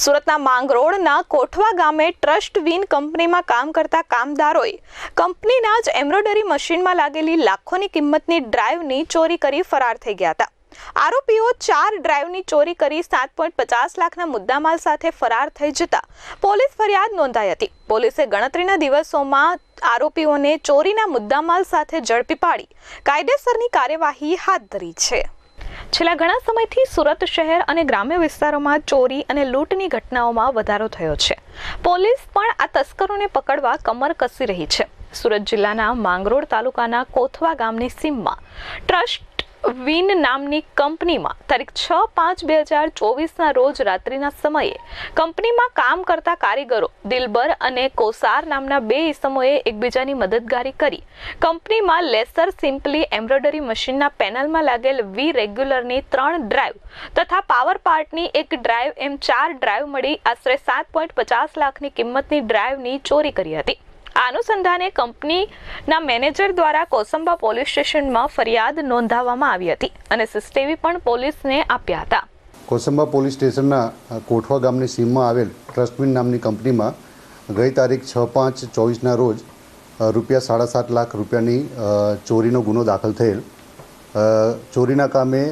સુરતના માંગરોળના કોઠવા ગામે trust win કંપનીમાં કામ કરતા કામદારોએ કંપનીના જ એમ્બ્રોઇડરી મશીનમાં લાગેલી લાખોની કિંમતની ડ્રાઈવની ચોરી કરી ફરાર થઈ ગયા હતા. આરોપીઓ ચાર ડ્રાઈવની ચોરી કરી સાત પોઈન્ટ પચાસ લાખના મુદ્દામાલ સાથે ફરાર થઈ જતા પોલીસ ફરિયાદ નોંધાઈ હતી. પોલીસે ગણતરીના દિવસોમાં આરોપીઓને ચોરીના મુદ્દામાલ સાથે ઝડપી પાડી કાયદેસરની કાર્યવાહી હાથ ધરી છે. છેલ્લા ઘણા સમયથી સુરત શહેર અને ગ્રામ્ય વિસ્તારોમાં ચોરી અને લૂંટની ઘટનાઓમાં વધારો થયો છે. પોલીસ પણ આ તસ્કરોને પકડવા કમર કસી રહી છે. સુરત જિલ્લાના માંગરોળ તાલુકાના કોથવા ગામની સીમમાં ટ્રસ્ટ વિન નામની કંપનીમાં તારીખ છ પાંચ બે હજાર ચોવીસના રોજ રાત્રિના સમયે કંપનીમાં કામ કરતા કારીગરો દિલબર અને કોસાર નામના બે ઇસમોએ એકબીજાની મદદગારી કરી. કંપનીમાં લેસર સિમ્પલી એમ્બ્રોઇડરી મશીનના પેનલમાં લાગેલ વી રેગ્યુલરની ત્રણ ડ્રાઈવ તથા પાવર પાર્ટની એક ડ્રાઈવ એમ ચાર ડ્રાઈવ મળી આશરે સાત પોઈન્ટ પચાસ લાખની કિંમતની ડ્રાઈવની ચોરી કરી હતી. અનુસંધાને કંપનીના મેનેજર દ્વારા કોસંબા પોલીસ સ્ટેશનમાં ફરિયાદ નોંધાવવામાં આવી હતી અને સીસીટીવી પણ પોલીસને આપ્યા હતા. કોસંબા પોલીસ સ્ટેશનના કોઠવા ગામની સીમમાં આવેલ ટ્રસ્ટવિન નામની કંપનીમાં ગઈ તારીખ છ પાંચ ચોવીસના રોજ રૂપિયા સાડા સાત લાખ રૂપિયાની ચોરીનો ગુનો દાખલ થયેલ. ચોરીના કામે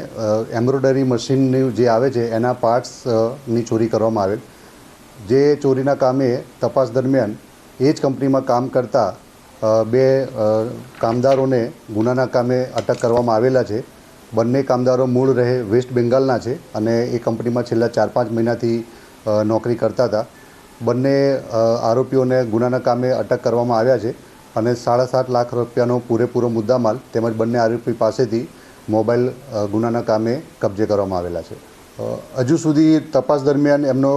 એમ્બ્રોઇડરી મશીનનું જે આવે છે એના પાર્ટ્સની ચોરી કરવામાં આવેલ. જે ચોરીના કામે તપાસ દરમિયાન એ જ કંપનીમાં કામ કરતા બે કામદારોને ગુનાના કામે અટક કરવામાં આવેલા છે. બંને કામદારો મૂળ રહે વેસ્ટ બેંગાલના છે અને એ કંપનીમાં છેલ્લા ચાર પાંચ મહિનાથી નોકરી કરતા હતા. બંને આરોપીઓને ગુનાના કામે અટક કરવામાં આવ્યા છે અને સાડા સાત લાખ રૂપિયાનો પૂરેપૂરો મુદ્દામાલ તેમજ બંને આરોપી પાસેથી મોબાઈલ ગુનાના કામે કબજે કરવામાં આવેલા છે. હજુ સુધી તપાસ દરમિયાન એમનો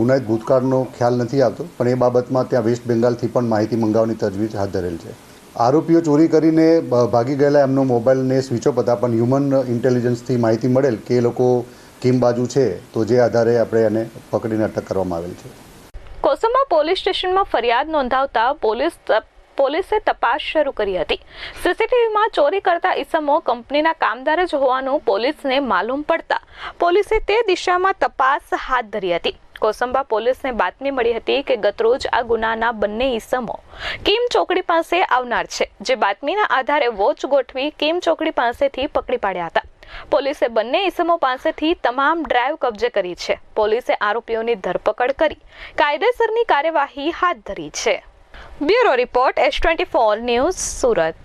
ગુનાહિત ભૂતકાળનો ખ્યાલ નથી આવતો, પણ એ બાબતમાં ત્યાં વેસ્ટ બેંગાલથી પણ માહિતી મંગાવવાની તજવીજ હાથ ધરેલ છે. આરોપીઓ ચોરી કરીને ભાગી ગયેલા એમનો મોબાઈલને સ્વિચ ઓફ હતા, પણ હ્યુમન ઇન્ટેલિજન્સથી માહિતી મળેલ કે એ લોકો કીમ બાજુ છે, તો જે આધારે આપણે એને પકડીને અટક કરવામાં આવેલ છે. કોસંબા પોલીસ સ્ટેશનમાં ફરિયાદ નોંધાવતા પોલીસ પોલીસે તપાસ શરૂ કરી હતી. સીસીટીવીમાં ચોરી કરતા ઈસમો કંપનીના કામદાર જ હોવાનું પોલીસને માલુમ પડતા પોલીસે તે દિશામાં તપાસ હાથ ધરી હતી. કોસંબા પોલીસને બાતમી મળી હતી કે ગતરોજ આ ગુનાના બંને ઈસમો કિમ ચોકડી પાસે આવનાર છે. જે બાતમીના આધારે વોચ ગોઠવી કિમ ચોકડી પાસેથી પકડી પાડ્યા હતા. પોલીસે બંને ઈસમો પાસેથી તમામ ડ્રાઈવ કબજે કરી છે. પોલીસે આરોપીઓની ધરપકડ કરી, કાયદેસરની કાર્યવાહી હાથ ધરી છે. Bureau report S twenty four news Surat.